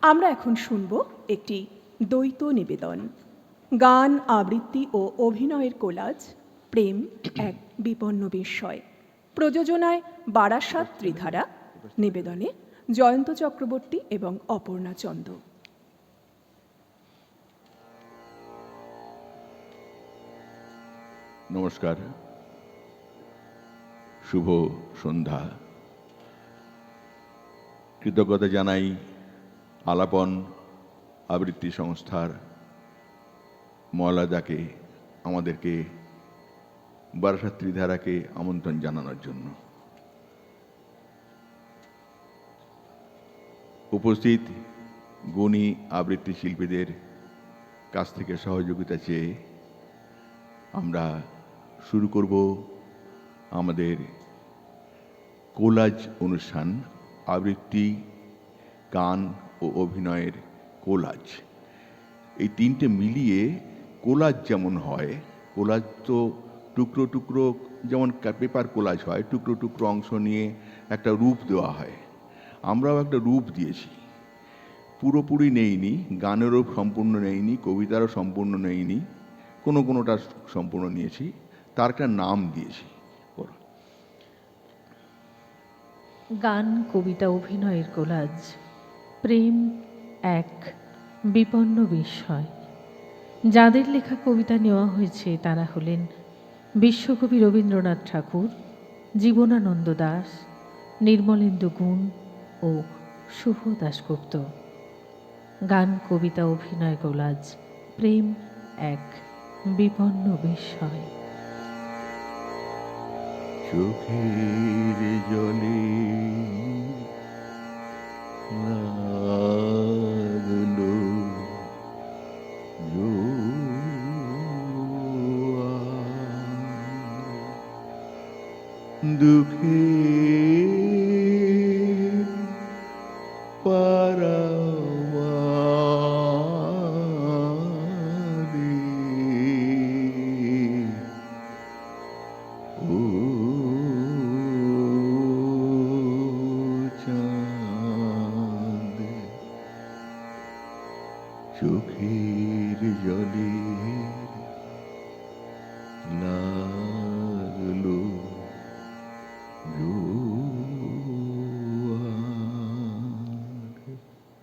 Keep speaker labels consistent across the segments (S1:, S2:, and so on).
S1: আমরা এখন শুনব একটি দ্বৈত নিবেদন। গান, আবৃত্তি ও অভিনয়ের কোলাজ, প্রেম এক বিপন্ন বিস্ময়। প্রযোজনায় বারাসাত ত্রিধারা, নিবেদনে জয়ন্ত চক্রবর্তী এবং অপর্ণা চন্দ।
S2: নমস্কার। শুভ সন্ধ্যা। কৃতজ্ঞতা জানাই আলাপন আবৃত্তি সংস্থার ময়লাদাকে আমাদেরকে বারাসাত ত্রিধারাকে আমন্ত্রণ জানানোর জন্য। উপস্থিত গুণী আবৃত্তি শিল্পীদের কাছ থেকে সহযোগিতা চেয়ে আমরা শুরু করব আমাদের কোলাজ অনুষ্ঠান, আবৃত্তি, গান ও অভিনয়ের কোলাজ। এই তিনটে মিলিয়ে কোলাজ যেমন হয়, কোলাজ তো টুকরো টুকরো যেমন পেপার কোলাজ হয়, টুকরো টুকরো অংশ নিয়ে একটা রূপ দেওয়া হয়। আমরাও একটা রূপ দিয়েছি। পুরোপুরি নেইনি, গানেরও সম্পূর্ণ নেইনি, কবিতারও সম্পূর্ণ নেইনি, কোনো কোনোটা সম্পূর্ণ নিয়েছি। তার একটা নাম দিয়েছি।
S3: গান, কবিতা, অভিনয়ের কোলাজ। প্রেম এক বিপন্ন বিস্ময় যাদের লেখা কবিতা নেওয়া হয়েছে তারা হলেন বিশ্বকবি রবীন্দ্রনাথ ঠাকুর, জীবনানন্দ দাস, নির্মলেন্দু গুণ ও শুভ দাশগুপ্ত গান, কবিতা, অভিনয়, গোলাজ, প্রেম এক বিপন্ন বিস্ময়
S2: চোখের জলে। দুঃখে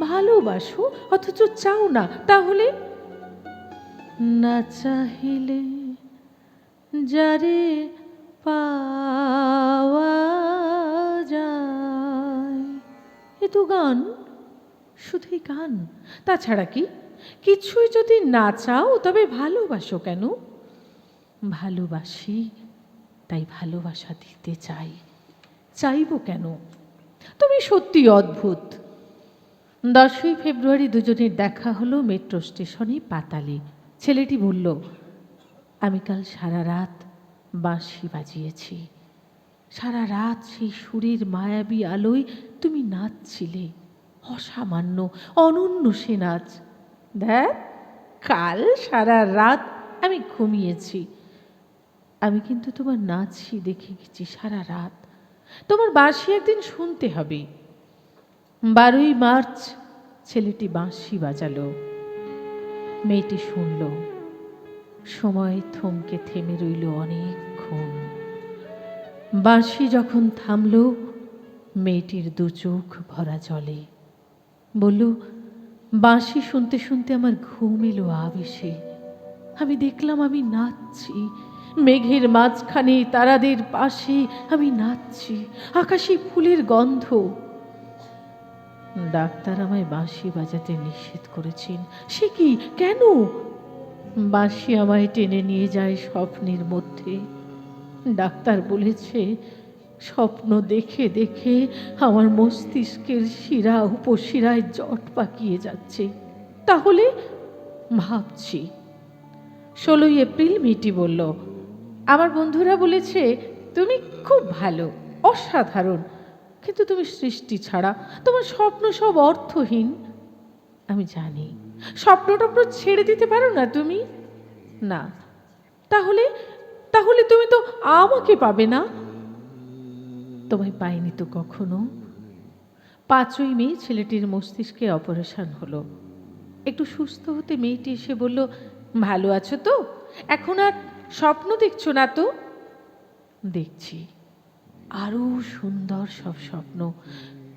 S3: ভালোবাসো, অথচ চাও না, তাহলে? না চাহিলে যারে পাওয়া যায়। এ তো গান, শুধুই গান। তাছাড়া কি? কিছুই যদি না চাও, তবে ভালোবাসো কেন? ভালোবাসি, তাই ভালোবাসা দিতে চাই। চাইব কেন? তুমি সত্যি অদ্ভুত। দশই ফেব্রুয়ারি দুজনের দেখা হলো মেট্রো স্টেশনে পাতালে। ছেলেটি বলল, আমি কাল সারা রাত বাঁশি বাজিয়েছি। সারা রাত সেই সুরের মায়াবী আলোয় তুমি নাচছিলে। অসামান্য, অনন্য সে নাচ। দেখ, কাল সারা রাত আমি ঘুমিয়েছি। আমি কিন্তু তোমার নাচই দেখে গেছি সারা রাত। তোমার বাঁশি একদিন শুনতে হবে। বারোই মার্চ ছেলেটি বাঁশি বাজালো। মেয়েটি শুনল। সময় থমকে থেমে রইল অনেকক্ষণ। বাঁশি যখন থামল, মেয়েটির দু চোখ ভরা জলে। বলল, বাঁশি শুনতে শুনতে আমার ঘুম এলো আবেশে। আমি দেখলাম আমি নাচছি। মেঘের মাঝখানে, তারাদের পাশে আমি নাচছি। আকাশে ফুলের গন্ধ। ডাক্তার আমায় বাঁশি বাজাতে নিষেধ করেছেন। সে কি? কেন? বাঁশি আমায় টেনে নিয়ে যায় স্বপ্নের মধ্যে। ডাক্তার বলেছে, স্বপ্ন দেখে দেখে আমার মস্তিষ্কের শিরা উপশিরায় জট পাকিয়ে যাচ্ছে। তাহলে? ভাবছি। ষোলোই এপ্রিল মিটি বলল, আমার বন্ধুরা বলেছে, তুমি খুব ভালো, অসাধারণ। কিন্তু তুমি সৃষ্টি ছাড়া, তোমার স্বপ্ন সব অর্থহীন। আমি জানি স্বপ্ন টপ্ন ছেড়ে দিতে পারো না তুমি? না। তাহলে তাহলে তুমি তো আমাকে পাবে না? তোমায় পাইনি তো কখনো? পাঁচই মে ছেলেটির মস্তিষ্কে অপারেশন হলো। একটু সুস্থ হতে মেয়েটি এসে বলল, ভালো আছো তো? এখন আর স্বপ্ন দেখছ না তো? দেখছি। আরও সুন্দর সব স্বপ্ন।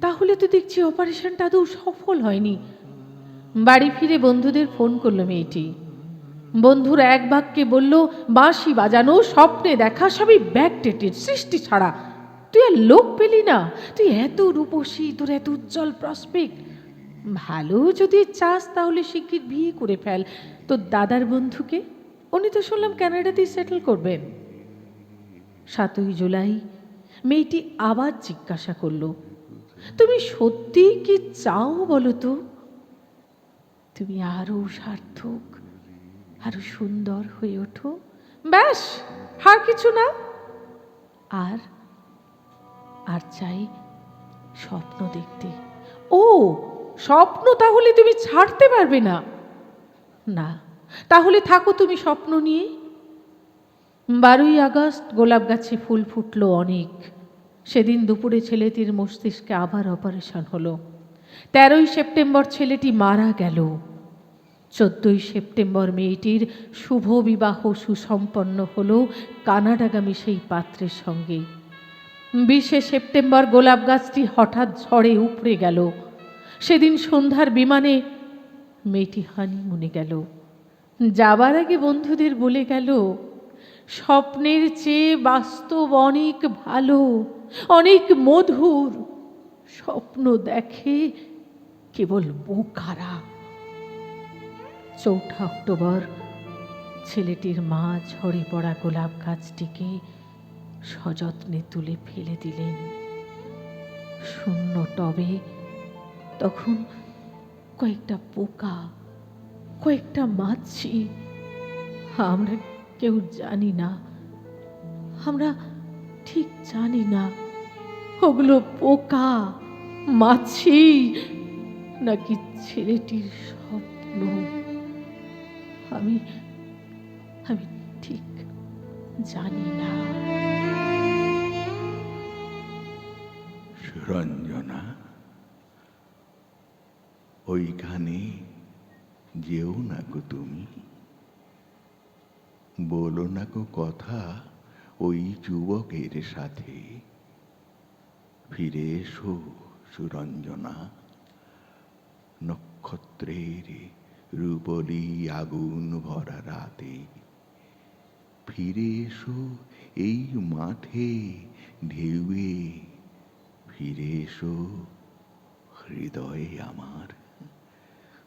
S3: তাহলে তো দেখছি অপারেশনটা আদৌ সফল হয়নি। বাড়ি ফিরে বন্ধুদের ফোন করল মেয়েটি। বন্ধুরা এক বাক্যে বলল, বাঁশি বাজানো, স্বপ্নে দেখা, সবই ব্যাকডেটেড সৃষ্টি ছাড়া। তুই আর লোক পেলি না, তুই এত রূপসী, তোর এত উজ্জ্বল প্রসপেক্ট ভালো যদি চাস তাহলে শিগগির বিয়ে করে ফেল। তোর দাদার বন্ধুকে? উনি তো শুনলাম ক্যানাডাতেই সেটেল করবেন। সাতই জুলাই মেয়েটি আবার জিজ্ঞাসা করল, তুমি সত্যি কি চাও বলো তো? তুমি আরও সার্থক, আরও সুন্দর হয়ে ওঠো। ব্যাস, আর কিছু না। আর আর চাই স্বপ্ন দেখতে। ও, স্বপ্ন তাহলে তুমি ছাড়তে পারবে না? না, তাহলে থাকো তুমি স্বপ্ন নিয়ে। বারোই আগস্ট গোলাপ গাছে ফুল ফুটল অনেক। সেদিন দুপুরে ছেলেটির মস্তিষ্কে আবার অপারেশন হলো। তেরোই সেপ্টেম্বর ছেলেটি মারা গেল। চোদ্দই সেপ্টেম্বর মেয়েটির শুভ বিবাহ সুসম্পন্ন হল কানাডাগামী সেই পাত্রের সঙ্গে। বিশে সেপ্টেম্বর গোলাপ গাছটি হঠাৎ ঝড়ে উপড়ে গেল। সেদিন সন্ধ্যার বিমানে মেয়েটি হানিমুনে গেল। যাবার আগে বন্ধুদের বলে গেল স্বপ্নের চেয়ে বাস্তব অনেক ভালো, অনেক মধুর। স্বপ্ন দেখে কেবল বোকারা। চৌঠা অক্টোবর, ছেলেটির মা ঝরে পড়া গোলাপ গাছটিকে সযত্নে তুলে ফেলে দিলেন। শূন্য টবে তখন কয়েকটা পোকা, কয়েকটা মাছি, আমরা কেউ জানি না। আমরা ঠিক জানি না ওগুলো পোকা, মাছি নাকি ছেলেটির স্বপ্ন। আমি আমি ঠিক জানি না।
S2: সুরঞ্জনা, ওইখানে যেও না গো তুমি। বলো না গো কথা ওই যুবকের সাথে। ফিরে এসো সুরঞ্জনা। নক্ষত্রের রূপলি আগুন ভরা রাতে। ফিরে এসো এই মাঠে ঢেউয়ে। ফিরে এসো হৃদয়ে আমার।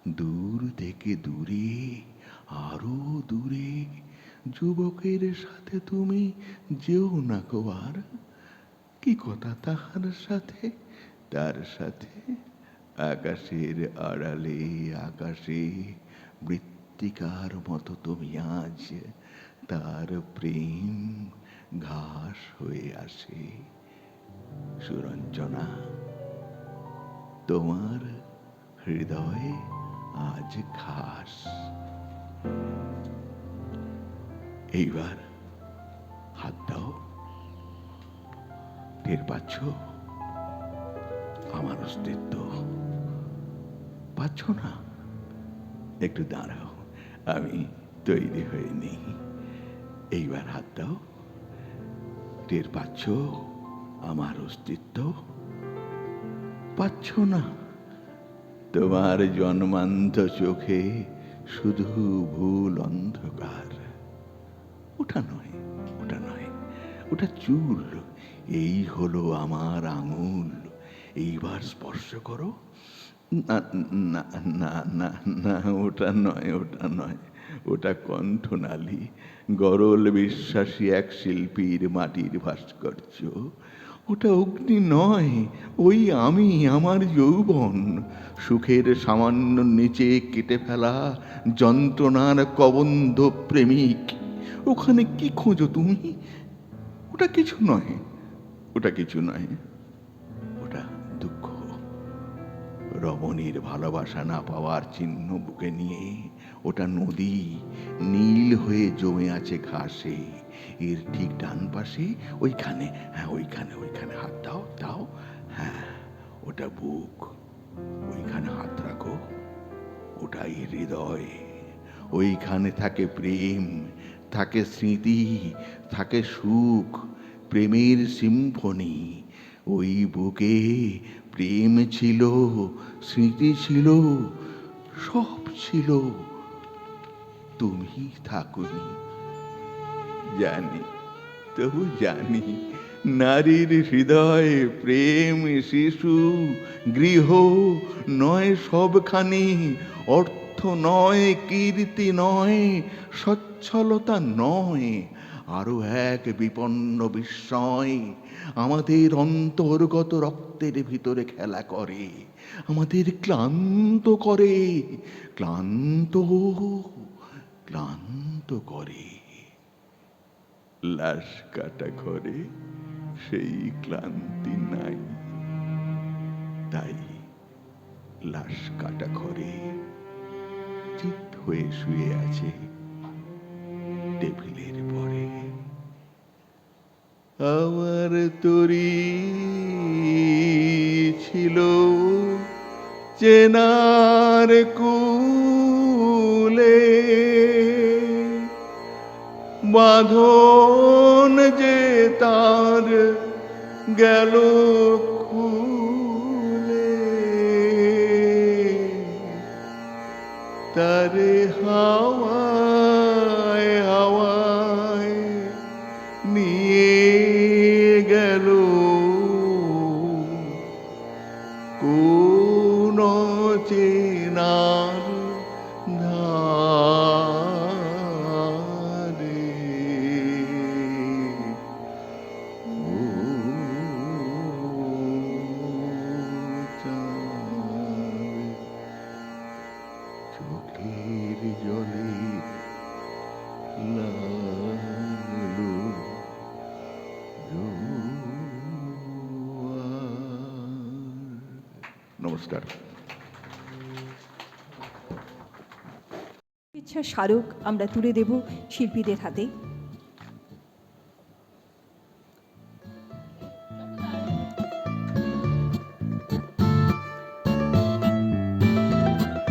S2: দূর থেকে দূরে, আরও দূরে যুবকের সাথে তুমি যেও না গো আর। কি কথা তাহার সাথে? তার সাথে আকাশের আড়ালে আকাশে মৃত্তিকার মতো তুমি আজ। তার প্রেম ঘাস হয়ে আসে। সুরঞ্জনা, তোমার হৃদয়ে আজ খাস এইবার হাত দাও। টের পাচ্ছ? আমার অস্তিত্ব। পাচ্ছ না? একটু দাঁড়াও, আমি তৈরি নেই। এইবার হাত দাও। টের পাচ্ছ? আমার অস্তিত্ব। পাচ্ছ না? তোমার জন্মান্ধ চোখে শুধু ভুল অন্ধকার। ওটা নয় ওটা নয়, ওটা চুল। এই হলো আমার আঙুল। এইবার স্পর্শ করো। না না না না না, ওটা নয় ওটা নয়, ওটা কণ্ঠনালী। গরল বিশ্বাসী এক শিল্পীর মাটির ভাস্কর্য। ওটা অগ্নি নয়, ওই আমি, আমার যৌবন। সুখের সামান্য নিচে কেটে ফেলা যন্ত্রণার কবন্ধ প্রেমিক। ওখানে কি খোঁজো তুমি? ওটা কিছু নয় ওটা কিছু নয় ওটা দুঃখ। রমণীর ভালোবাসা না পাওয়ার চিহ্ন বুকে নিয়ে ওটা নদী, নীল হয়ে জমে আছে ঘাসে। এর ঠিক ডান পাশে ওইখানে হ্যাঁ ওইখানে ওইখানে। হাত দাও দাও। হ্যাঁ ওটা বুক। ওইখানে হাত রাখো। ওটাই হৃদয়। ওইখানে থাকে প্রেম। থাকে স্মৃতি, থাকে সুখ, প্রেমের সিম্ফনি। ওই বুকে প্রেম ছিল, স্মৃতি ছিল, সব ছিল। তুমি থাকুনি। জানি, তবু জানি, নারীর হৃদয় প্রেম, শিশু, গৃহ নয় সবখানি অর্থ নয়, কীর্তি নয়, সচ্ছলতা নয়, আরও এক বিপন্ন বিস্ময়। আমাদের অন্তর্গত রক্তের ভিতরে খেলা করে, আমাদের ক্লান্ত করে, ক্লান্ত ক্লান্ত করে। লাশ কাটা ঘরে সেই ক্লান্তি নাই, তাই লাশ কাটা ঘরে। চিত হয়ে শুয়ে আছে টেবিলের পরে। আমার তরি ছিল চেনার কুলে। বাঁধন যে তার গেল তারে হাওয়ায় নমস্কার।
S1: ইচ্ছা স্মারক আমরা তুলে দেব শিল্পীদের হাতে।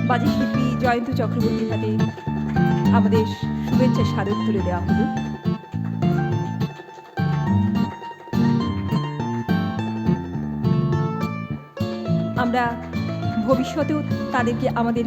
S1: বাজি শিল্পী জয়ন্ত চক্রবর্তীর হাতে আমাদের শুভেচ্ছা স্মারক তুলে দেওয়া হলো। আমরা ভবিষ্যতেও তাদেরকে আমাদের